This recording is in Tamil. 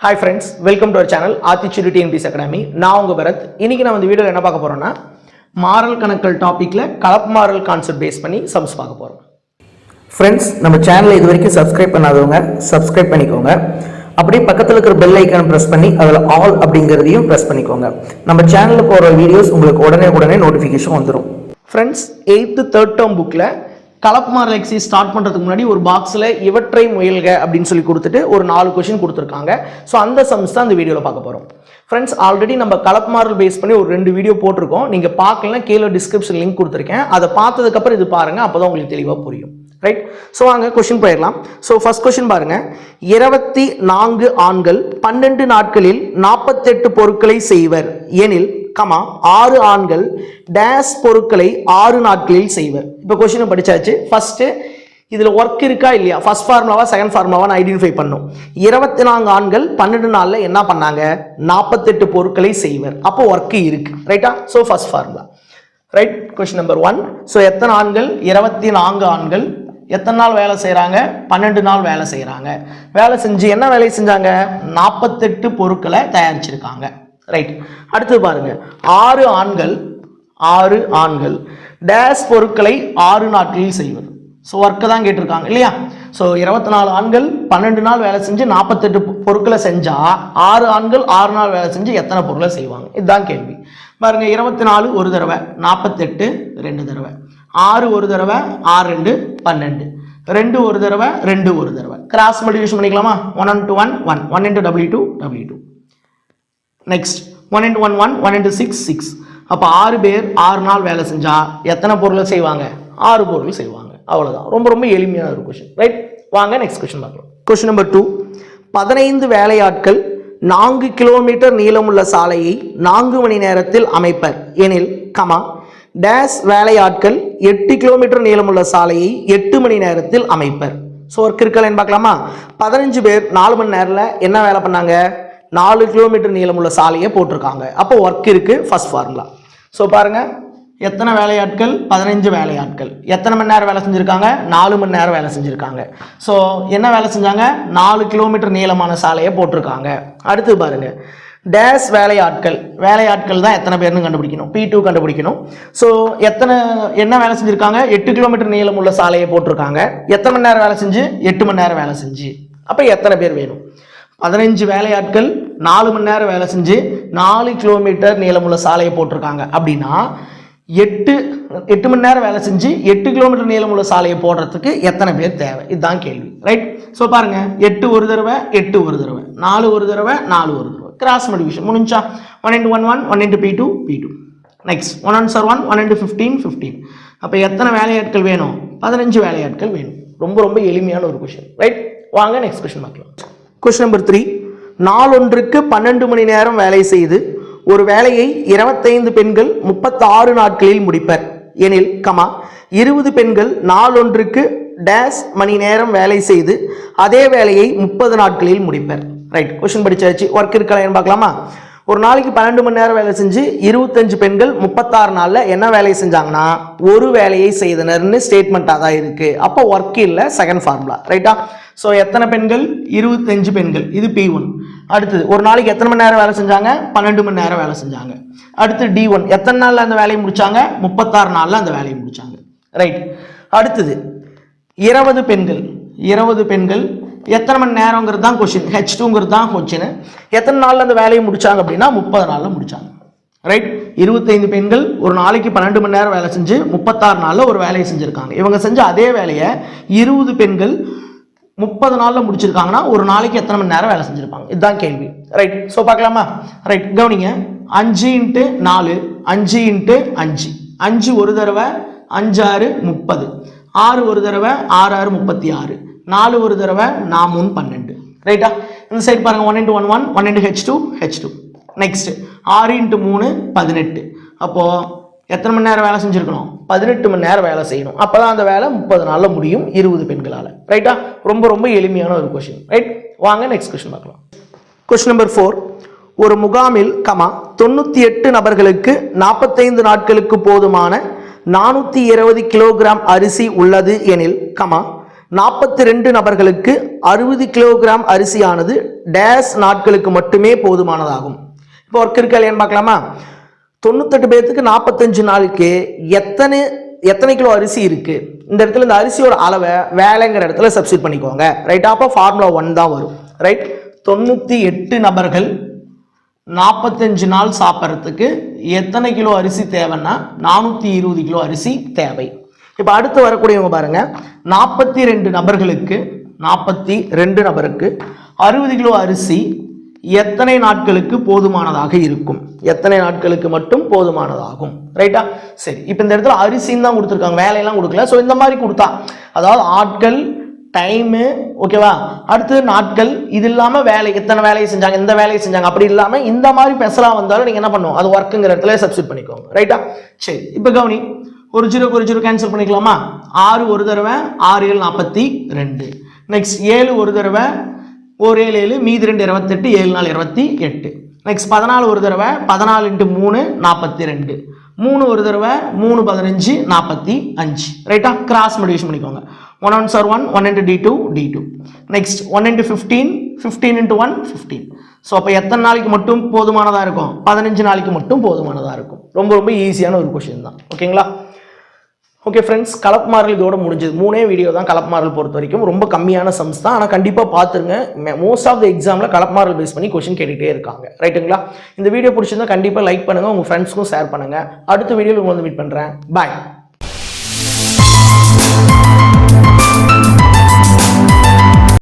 Hi friends welcome to our channel ஆத்திச்சுரிட்டி NBS academy நான் உங்கள் பரத். இன்னைக்கு நான் இந்த வீடியோவில் என்ன பார்க்க போகிறோன்னா மாரல் கணக்கல் டாப்பிக்கில் கலப்பு மாரல் கான்செப்ட் பேஸ் பண்ணி சம்ஸ் பார்க்க போகிறோம் ஃப்ரெண்ட்ஸ் நம்ம சேனலை இது வரைக்கும் சப்ஸ்கிரைப் பண்ணாதவங்க சப்ஸ்கிரைப் பண்ணிக்கோங்க. அப்படியே பக்கத்தில் இருக்கிற பெல் ஐக்கன் ப்ரெஸ் பண்ணி அதில் ஆல் அப்படிங்கிறதையும் ப்ரெஸ் பண்ணிக்கோங்க. நம்ம சேனலில் போகிற வீடியோஸ் உங்களுக்கு உடனே உடனே நோட்டிஃபிகேஷன் வந்துடும் ஃப்ரெண்ட்ஸ் எயித்து தேர்ட் டேர்ம் புக்கில் கலப்புமார் ஸ்டார்ட் பண்ணுறதுக்கு முன்னாடி ஒரு பாக்ஸில் இவற்றை முயல்க அப்படின்னு சொல்லி கொடுத்துட்டு ஒரு நாலு கொஷின் கொடுத்துருக்காங்க. ஸோ அந்த சம்ஸ் தான் அந்த வீடியோவில் பார்க்க போகிறோம் ஃப்ரெண்ட்ஸ் ஆல்ரெடி நம்ம கலப்புமாரில் பேஸ் பண்ணி ஒரு ரெண்டு வீடியோ போட்டிருக்கோம். நீங்கள் பார்க்கலாம் கீழே டிஸ்கிரிப்ஷன் லிங்க் கொடுத்துருக்கேன். அதை பார்த்ததுக்கப்புறம் இது பாருங்கள் அப்போ தான் உங்களுக்கு தெளிவாக புரியும். ரைட் ஸோ வாங்க கொஷின் போயிடலாம். ஸோ ஃபர்ஸ்ட் கொஷின் பாருங்க. இருபத்தி நான்கு ஆண்கள் பன்னெண்டு நாட்களில் நாற்பத்தெட்டு பொருட்களை செய்வர். எனில் கமா ஆறு ஆண்கள் டேஸ் பொருட்களை ஆறு நாட்களில் செய்வர். இப்போ கொஷினை படித்தாச்சு ஃபஸ்ட்டு இதில் ஒர்க் இருக்கா இல்லையா? ஃபஸ்ட் ஃபார்முலாவா செகண்ட் ஃபார்முலாவான்னு ஐடென்டிஃபை பண்ணும். இருபத்தி நான்கு ஆண்கள் பன்னெண்டு நாளில் என்ன பண்ணாங்க? நாற்பத்தெட்டு பொருட்களை செய்வர். அப்போ ஒர்க்கு இருக்கு. ரைட்டா so first formula right question number one so எத்தனை ஆண்கள்? இருபத்தி நான்கு ஆண்கள். எத்தனை நாள் வேலை செய்கிறாங்க பன்னெண்டு நாள் வேலை செய்கிறாங்க வேலை செஞ்சு என்ன வேலையை செஞ்சாங்க? நாற்பத்தெட்டு பொருட்களை தயாரிச்சிருக்காங்க. ரைட் அடுத்து பாருங்க. ஆறு ஆண்கள் ஆறு ஆண்கள். டேஸ் பொருட்களை ஆறு நாட்களில் செய்வது. ஸோ ஒர்க்கை தான் கேட்டிருக்காங்க இல்லையா? ஸோ இருபத்தி நாலு ஆண்கள் பன்னெண்டு நாள் வேலை செஞ்சு நாற்பத்தெட்டு பொருட்களை செஞ்சால் ஆறு ஆண்கள் ஆறு நாள் வேலை செஞ்சு எத்தனை பொருளை செய்வாங்க? இதுதான் கேள்வி. பாருங்க இருபத்தி நாலு ஒரு தடவை நாற்பத்தெட்டு ரெண்டு தடவை. ஆறு ஒரு தடவை ஆறு ரெண்டு பன்னெண்டு. ரெண்டு ஒரு தடவை ரெண்டு ஒரு தடவை. கிராஸ் மல்டிபிகேஷன் பண்ணிக்கலாமா? One one two one one one into W two W two next one into one one one into six six அப்போ ஆறு பேர் ஆறு நாள் வேலை செஞ்சால் எத்தனை பொருளை செய்வாங்க? ஆறு பொருள் செய்வாங்க. அவ்வளோதான் ரொம்ப ரொம்ப எளிமையான ஒரு கொஷின் ரைட் வாங்க நெக்ஸ்ட் கொஷின் பார்க்கலாம். கொஷின் நம்பர் டூ பதினைந்து வேலையாட்கள் நான்கு கிலோமீட்டர் நீளமுள்ள சாலையை நான்கு மணி நேரத்தில் அமைப்பர். எனில் கமா டேஸ் வேலையாட்கள் எட்டு கிலோமீட்டர் நீளமுள்ள சாலையை எட்டு மணி நேரத்தில் அமைப்பர். ஸோ ஒர்க் இருக்கலன்னு பார்க்கலாமா? பதினஞ்சு பேர் நாலு மணி நேரில் என்ன வேலை பண்ணாங்க? நாலு கிலோமீட்டர் நீளமுள்ள சாலையை போட்டிருக்காங்க. அப்போ ஒர்க் இருக்கு ஃபர்ஸ்ட் ஃபார்முலா ஸோ பாருங்க. எத்தனை வேலையாட்கள்? பதினஞ்சு வேலையாட்கள். எத்தனை மணி நேரம் வேலை செஞ்சுருக்காங்க? நாலு மணி நேரம் வேலை செஞ்சுருக்காங்க. ஸோ என்ன வேலை செஞ்சாங்க? நாலு கிலோமீட்டர் நீளமான சாலையை போட்டிருக்காங்க. அடுத்து பாருங்க. டேஸ் வேலையாட்கள். வேலையாட்கள் தான் எத்தனை பேர்னு கண்டுபிடிக்கணும். பி டூ கண்டுபிடிக்கணும். ஸோ எத்தனை என்ன வேலை செஞ்சுருக்காங்க? எட்டு கிலோமீட்டர் நீளம் உள்ள சாலையை போட்டிருக்காங்க. எத்தனை மணி நேரம் வேலை செஞ்சு? எட்டு மணி நேரம் வேலை செஞ்சு. அப்போ எத்தனை பேர் வேணும்? பதினஞ்சு வேலையாட்கள் நாலு மணி நேரம் வேலை செஞ்சு நாலு கிலோமீட்டர் நீளமுள்ள சாலையை போட்டிருக்காங்க. அப்படின்னா எட்டு எட்டு மணி நேரம் வேலை செஞ்சு எட்டு கிலோமீட்டர் நீளமுள்ள சாலையை போடுறதுக்கு எத்தனை பேர் தேவை? இதுதான் கேள்வி. ரைட் ஸோ பாருங்க. எட்டு ஒரு தடவை எட்டு ஒரு தடவை. நாலு ஒரு தடவை நாலு ஒரு தடவை. கிராஸ் மல்டிபிகேஷன் முடிஞ்சா? One into one one one into P two P two next one one sir one one into fifteen fifteen அப்போ எத்தனை வேலையாட்கள் வேணும்? பதினஞ்சு வேலையாட்கள் வேணும். ரொம்ப ரொம்ப எளிமையான ஒரு கொஷின் ரைட் வாங்க நெக்ஸ்ட் கொஷின் பார்க்கலாம். கொஸ்டின் நம்பர் த்ரீ நாளொன்றுக்கு பன்னெண்டு மணி நேரம் வேலை செய்து ஒரு வேலையை இருபத்தைந்து பெண்கள் முப்பத்தாறு நாட்களில் முடிப்பர். எனில் கமா இருபது பெண்கள் நாளொன்றுக்கு டேஸ் மணி நேரம் வேலை செய்து அதே வேலையை முப்பது நாட்களில் முடிப்பர். ரைட் கொஷின் படிச்சாச்சு. ஒர்க் இருக்கலான்னு பார்க்கலாமா? ஒரு நாளைக்கு பன்னெண்டு மணி நேரம் வேலை செஞ்சு இருபத்தஞ்சு பெண்கள் முப்பத்தாறு நாளில் என்ன வேலையை செஞ்சாங்கன்னா ஒரு வேலையை செய்தனர்னு ஸ்டேட்மெண்ட்டாக தான் இருக்குது அப்போ ஒர்க் இல்லை செகண்ட் ஃபார்முலா ரைட்டா ஸோ எத்தனை பெண்கள்? இருபத்தஞ்சு பெண்கள். இது பி ஒன் அடுத்தது ஒரு நாளைக்கு எத்தனை மணி நேரம் வேலை செஞ்சாங்க? பன்னெண்டு மணி நேரம் வேலை செஞ்சாங்க. அடுத்து டி ஒன் எத்தனை நாளில் அந்த வேலையை முடித்தாங்க முப்பத்தாறு நாளில் அந்த வேலையை முடித்தாங்க ரைட் அடுத்தது இருபது பெண்கள். இருபது பெண்கள் எத்தனை மணி நேரங்கிறது தான் கொஷின் ஹெச் டூங்கிறது தான் கொஷின் எத்தனை நாளில் அந்த வேலையை முடிச்சாங்க அப்படின்னா முப்பது நாளில் முடிச்சாங்க. ரைட் இருபத்தைந்து பெண்கள் ஒரு நாளைக்கு பன்னெண்டு மணி நேரம் வேலை செஞ்சு முப்பத்தாறு நாளில் ஒரு வேலையை செஞ்சுருக்காங்க. இவங்க செஞ்ச அதே வேலையை இருபது பெண்கள் முப்பது நாளில் முடிச்சிருக்காங்கன்னா ஒரு நாளைக்கு எத்தனை மணி நேரம் வேலை செஞ்சுருப்பாங்க? இதுதான் கேள்வி. ரைட் ஸோ பார்க்கலாமா? ரைட் கவனிங்க. அஞ்சு இன்ட்டு நாலு அஞ்சு இன்ட்டு அஞ்சு. அஞ்சு ஒரு தடவை அஞ்சாறு முப்பது. ஆறு ஒரு தடவை ஆறு ஆறு முப்பத்தி ஆறு. நாலு ஒரு தடவை நான் மூணு பன்னெண்டு. ரைட்டா இந்த சைடு பாருங்க one into one one one into H two H two next ஆறு இன்ட்டு மூணு பதினெட்டு. அப்போது எத்தனை மணி நேரம் வேலை செஞ்சுருக்கணும்? பதினெட்டு மணி நேரம் வேலை செய்யணும். அப்போ தான் அந்த வேலை முப்பது நாளில் முடியும் இருபது பெண்களால். ரைட்டா ரொம்ப ரொம்ப எளிமையான ஒரு கொஷின் ரைட் வாங்க நெக்ஸ்ட் கொஷின் பார்க்கலாம். கொஸ்டின் நம்பர் ஃபோர் ஒரு முகாமில் கமா தொண்ணூற்றி எட்டு நபர்களுக்கு நாற்பத்தைந்து நாட்களுக்கு போதுமான நானூற்றி இருபது கிலோகிராம் அரிசி உள்ளது எனில் கமா நாற்பத்தி ரெண்டு நபர்களுக்கு அறுபது கிலோகிராம் அரிசியானது டேஸ் நாட்களுக்கு மட்டுமே போதுமானதாகும். இப்போ ஒர்க் இருக்கா இல்லையான்னு பார்க்கலாமா? தொண்ணூத்தெட்டு பேர்த்துக்கு நாற்பத்தஞ்சு நாளுக்கு எத்தனை எத்தனை கிலோ அரிசி இருக்கு? இந்த இடத்துல இந்த அரிசியோட அளவை வேலைங்கிற இடத்துல சப்ஸ்டிட் பண்ணிக்கோங்க. ரைட் அப்போ ஃபார்முலா ஒன் தான் வரும். ரைட் தொண்ணூற்றி எட்டு நபர்கள் நாற்பத்தஞ்சு நாள் சாப்பிட்றதுக்கு எத்தனை கிலோ அரிசி தேவைன்னா நானூற்றி இருபது கிலோ அரிசி தேவை. இப்போ அடுத்து வரக்கூடியவங்க பாருங்க. நாற்பத்தி ரெண்டு நபர்களுக்கு நாற்பத்தி ரெண்டு நபருக்கு அறுபது கிலோ அரிசி எத்தனை நாட்களுக்கு போதுமானதாக இருக்கும்? எத்தனை நாட்களுக்கு மட்டும் போதுமானதாகும்? ரைட்டா சரி இப்போ இந்த இடத்துல அரிசின்னு தான் கொடுத்துருக்காங்க. வேலையெல்லாம் கொடுக்கல. ஸோ இந்த மாதிரி கொடுத்தா அதாவது ஆட்கள் டைமு ஓகேவா அடுத்து நாட்கள் இது இல்லாமல் வேலை எத்தனை வேலையை செஞ்சாங்க இந்த வேலையை செஞ்சாங்க அப்படி இல்லாமல் இந்த மாதிரி பெசலாக வந்தாலும் நீங்கள் என்ன பண்ணுவோம்? அது ஒர்க்குங்கிற இடத்துல சப்ஸ்டியூட் பண்ணிக்கோங்க. ரைட்டா சரி இப்போ கவனி ஒரு ஜீரோக்கு ஒரு ஜீரோ கேன்சல் பண்ணிக்கலாமா? ஆறு ஒரு தடவை ஆறு ஏழு நாற்பத்தி ரெண்டு. நெக்ஸ்ட் ஏழு ஒரு தடவை ஒரு ஏழு ஏழு மீதி ரெண்டு இருபத்தெட்டு ஏழு நாலு இருபத்தி எட்டு. நெக்ஸ்ட் பதினாலு ஒரு தடவை பதினாலு இன்ட்டு மூணு நாற்பத்தி ரெண்டு. மூணு ஒரு தடவை மூணு பதினஞ்சு நாற்பத்தி அஞ்சு. ரைட்டா கிராஸ் மடியூஷன் பண்ணிக்கோங்க. One one sir one one into D two D two next one into fifteen fifteen into one fifteen so அப்போ எத்தனை நாளைக்கு மட்டும் போதுமானதாக இருக்கும்? பதினஞ்சு நாளைக்கு மட்டும் போதுமானதாக இருக்கும். ரொம்ப ரொம்ப ஈஸியான ஒரு கொஷின் தான். ஓகேங்களா ஓகே ஃப்ரெண்ட்ஸ் கலப்மாரல் இதோட முடிஞ்சது. மூணே வீடியோ தான் கலப்மாரல் பொறுத்த வரைக்கும். ரொம்ப கம்மியான சம்ஸ் தான். ஆனால் கண்டிப்பாக பார்த்துருங்க மோஸ்ட் ஆஃப் த எக்ஸாமில் கலப்மாரல் பேஸ் பண்ணி கொஷின் கேட்டுகிட்டே இருக்காங்க. ரைட்டுங்களா இந்த வீடியோ பிடிச்சிருந்தா கண்டிப்பாக லைக் பண்ணுங்கள் உங்கள் ஃப்ரெண்ட்ஸ்க்கும் ஷேர் பண்ணுங்கள் அடுத்த வீடியோவில் உங்களை வந்து மீட் பண்ணுறேன் பாய்